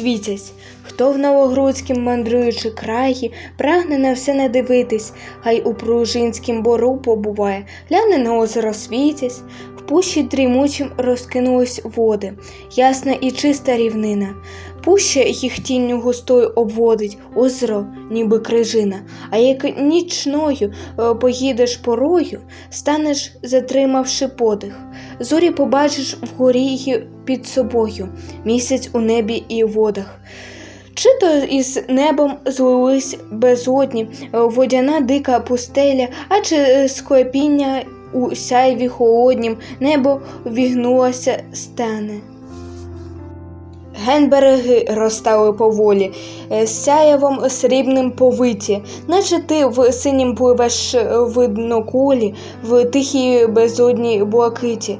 світять. Хто в Новогрудськім мандруючи краї, прагне на все не дивитись, хай у Пружинськім бору побуває, гляне на озеро світять, в пущі дрімучим розкинулись води, ясна і чиста рівнина. Пуща їх тінню густою обводить, озеро, ніби крижина. А як нічною е, поїдеш порою, станеш, затримавши подих. Зорі побачиш вгорі під собою, місяць у небі і водах. Чи то із небом злились безодні, водяна дика пустеля, а чи склепіння у сяйві холоднім, небо вігнулося стане. Ген береги розстали поволі, е, сяєвом срібним повиті, наче ти в синім пливеш е, видно кулі, в тихій безодній блакиті.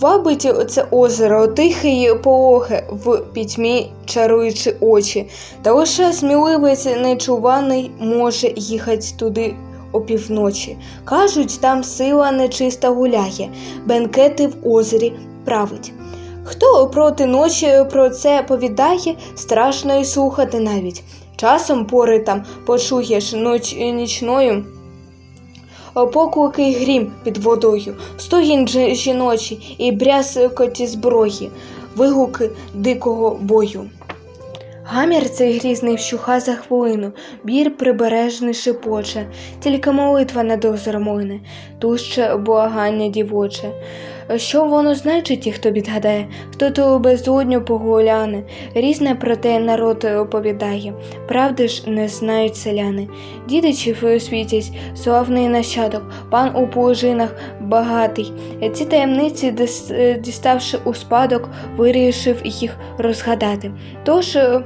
Вабить це озеро, тихий пологе, в пітьмі чаруючи очі. Та лише сміливець нечуваний може їхати туди опівночі. Кажуть, там сила нечиста гуляє, бенкети в озері править. Хто проти ночі про це повідає, страшно й слухати навіть. Часом пори там почуєш ноч нічною. Поклики й грім під водою, стогін жіночі і брязкоті зброї, вигуки дикого бою. Гамір цей грізний вщуха за хвилину, бір прибережний шепоче, тільки молитва над озером лине, туще благання дівоче. Що воно значить, і хто відгадає, хто ту безодню погуляне, різне про те народ оповідає, правди ж не знають селяни. Дідичів світять, славний нащадок, пан у плужинах багатий. Ці таємниці, діставши у спадок, вирішив їх розгадати. Тож е,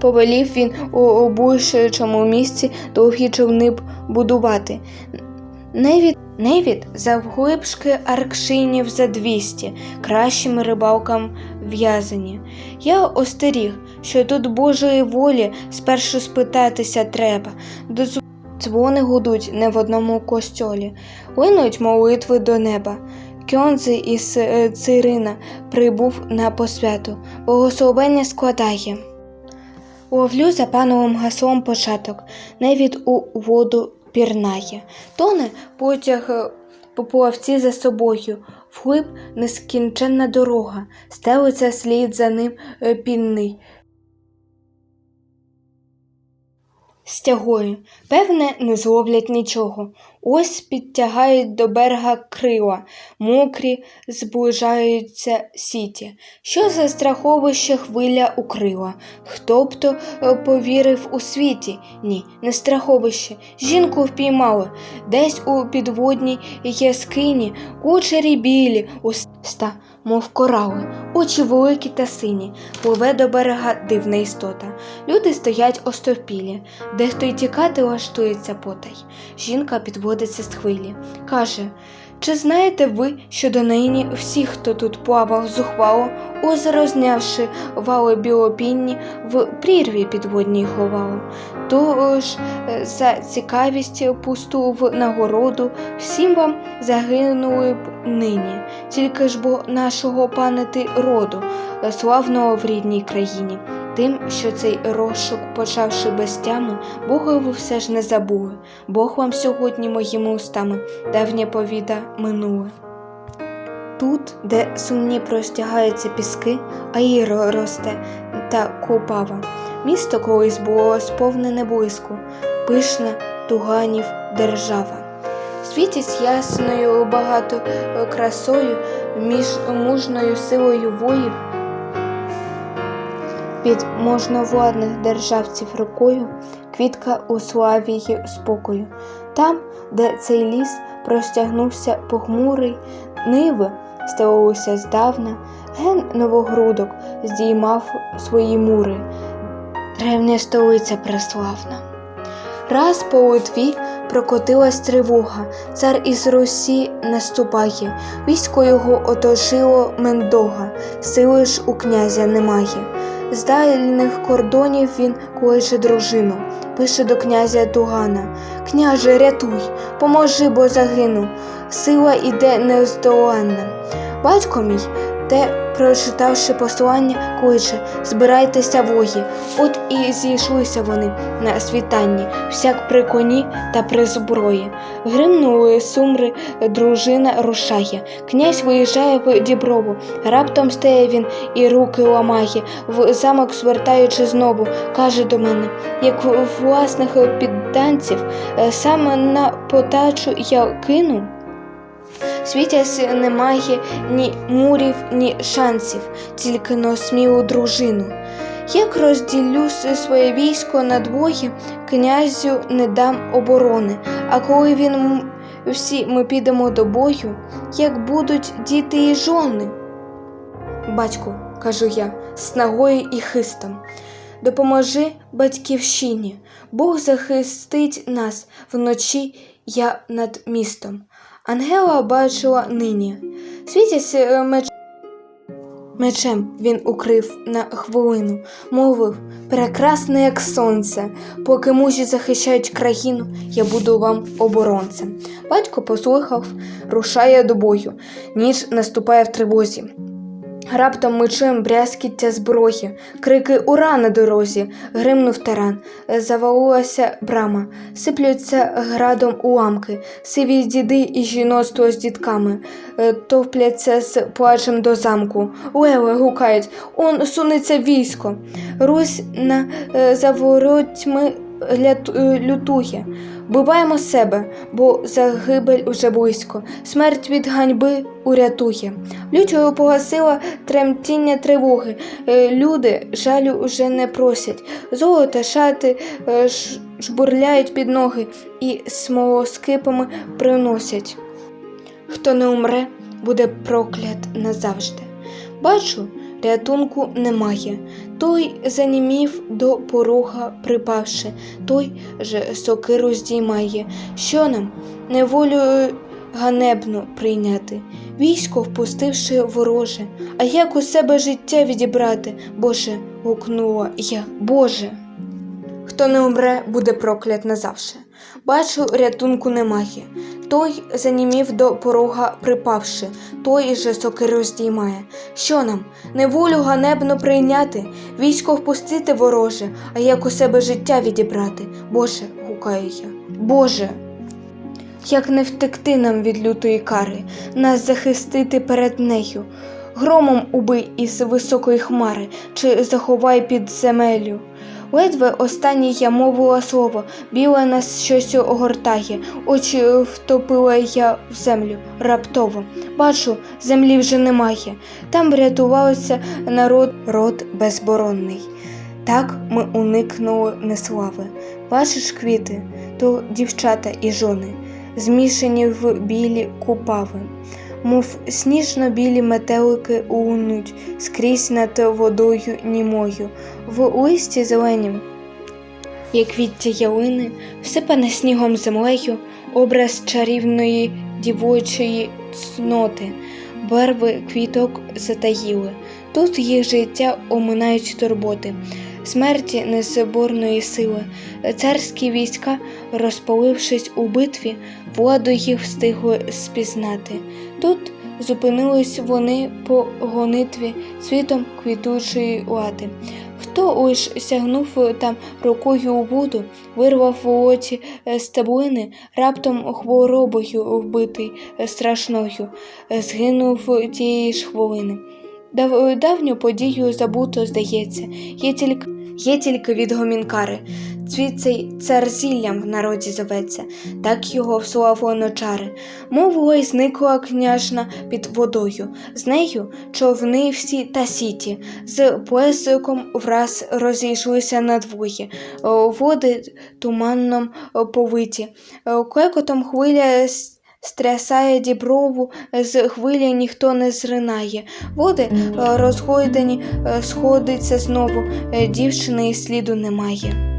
повелів він у обушчому місці довгі човни б будувати. Невід, невід завглибшки аркшинів за двісті, кращим рибалкам в'язані. Я остеріг, що тут Божої волі спершу спитатися треба. Дзвони гудуть не в одному костьолі, линуть молитви до неба. Кьонзи із е, Цирина прибув на посвяту, богословення складає. Ловлю за пановим гаслом початок, невід у воду пірнає. Тоне потяг е, по за собою, вглиб нескінченна дорога, стелиться слід за ним е, пінний. Стягою, певне, не зловлять нічого. Ось підтягають до берега крила, мокрі, зближаються сіті. Що за страховище хвиля укрила? Хто б то е, повірив у світі? Ні, не страховище. Жінку впіймали. Десь у підводній яскині, кучері білі, уста, мов корали, очі великі та сині, пливе до берега дивна істота. Люди стоять остовпілі, дехто й тікати лаштується потай. Жінка підводиться з хвилі. Каже, чи знаєте ви, що донині всі, хто тут плавав зухвало, озеро знявши вали білопінні, в прірві підводній ховало? Тож е, за цікавість пусту в нагороду всім вам загинули б нині, тільки ж бо нашого пам'яти роду, е, славного в рідній країні. Тим, що цей розшук, почавши без тями, Бога ви все ж не забули. Бог вам сьогодні моїми устами давнє повіда минуле. Тут, де сумні простягаються піски, аїро росте та купава. Місто колись було сповнене блиску, пишна туганів держава. Світять ясною багато е, красою, між мужною силою воїв, під можновладних державців рукою, квітка у славі й спокою. Там, де цей ліс простягнувся похмурий, ниви стелилися здавна, ген новогрудок здіймав свої мури, древня столиця преславна. Раз по Литві прокотилась тривога, цар із Русі наступає, військо його оточило Мендога, сили ж у князя немає. З дальних кордонів він кличе дружину, пише до князя Тугана Княже, рятуй, поможи, бо загину, сила іде нездоланна. Батько мій те прочитавши послання, кличе Збирайтеся вої. От і зійшлися вони на світанні, всяк при коні та при зброї. Гримнули сумри, дружина рушає. Князь виїжджає в Діброву. Раптом стає він і руки ламає. В замок звертаючи знову, каже до мене, як власних підданців, е, саме на потачу я кину. Світясь немає ні мурів, ні шансів, тільки но смілу дружину. Як розділю своє військо на двоє, князю не дам оборони, а коли він всі ми підемо до бою, як будуть діти і жони. Батьку, кажу я, снагою і хистом. Допоможи батьківщині, Бог захистить нас вночі я над містом. Ангела бачила нині. Світясь е, меч... мечем він укрив на хвилину, мовив прекрасне, як сонце. Поки мужі захищають країну, я буду вам оборонцем. Батько послухав, рушає до бою. Ніч наступає в тривозі. Раптом ми чуємо брязкіття зброї, крики ура! на дорозі, гримнув таран, завалилася брама, сиплються градом уламки, сиві діди і жіноцтво з дітками, е, товпляться з плачем до замку. Леле гукають, он сунеться військо. Русь на е, е, лютує. Биваємо себе, бо загибель уже близько. Смерть від ганьби урятує. Лютою погасила тремтіння тривоги. Е, Люди жалю уже не просять. Золота шати е, жбурляють під ноги і смолоскипами приносять. Хто не умре, буде проклят назавжди. Бачу, рятунку немає. Той занімів до порога припавши, той же сокиру здіймає. Що нам неволю ганебно прийняти, військо впустивши вороже, а як у себе життя відібрати? Боже, гукнула я, Боже. Хто не умре, буде проклят назавше. Бачу, рятунку немає. Той занімів до порога припавши, той же сокиру здіймає. Що нам, неволю ганебно прийняти, військо впустити вороже, а як у себе життя відібрати? Боже, гукаю я. Боже. Як не втекти нам від лютої кари, нас захистити перед нею, громом убий із високої хмари, чи заховай під земелю. Ледве останнє я мовила слово, біле нас щось огортає, очі втопила я в землю раптово. Бачу, землі вже немає. Там врятувався народ род безборонний. Так ми уникнули неслави. Бачиш квіти, то дівчата і жони, змішані в білі купави, мов сніжно-білі метелики лунуть скрізь над водою німою, в листі зеленім, як віття ялини, всипане снігом землею, образ чарівної дівочої цноти, барви квіток затаїли. Тут їх життя оминають турботи, смерті незаборної сили. Царські війська, розпалившись у битві, владу їх встигли спізнати. Тут зупинились вони по гонитві світом квітучої лати. Хто лиш сягнув там рукою у воду, вирвав волоті е, стеблини, раптом хворобою вбитий е, страшною, е, згинув тієї ж хвилини. Дав, давню подію забуто, здається, є тільки, є тільки від гомінкари. Цвіт цей цар в народі зоветься, так його вславлено чари. Мовила й зникла княжна під водою, з нею човни всі та сіті, з плесиком враз розійшлися надвоє, води туманном повиті, клекотом хвиля стрясає діброву, з хвилі ніхто не зринає. Води е, розгойдені, е, сходиться знову, е, дівчини і сліду немає.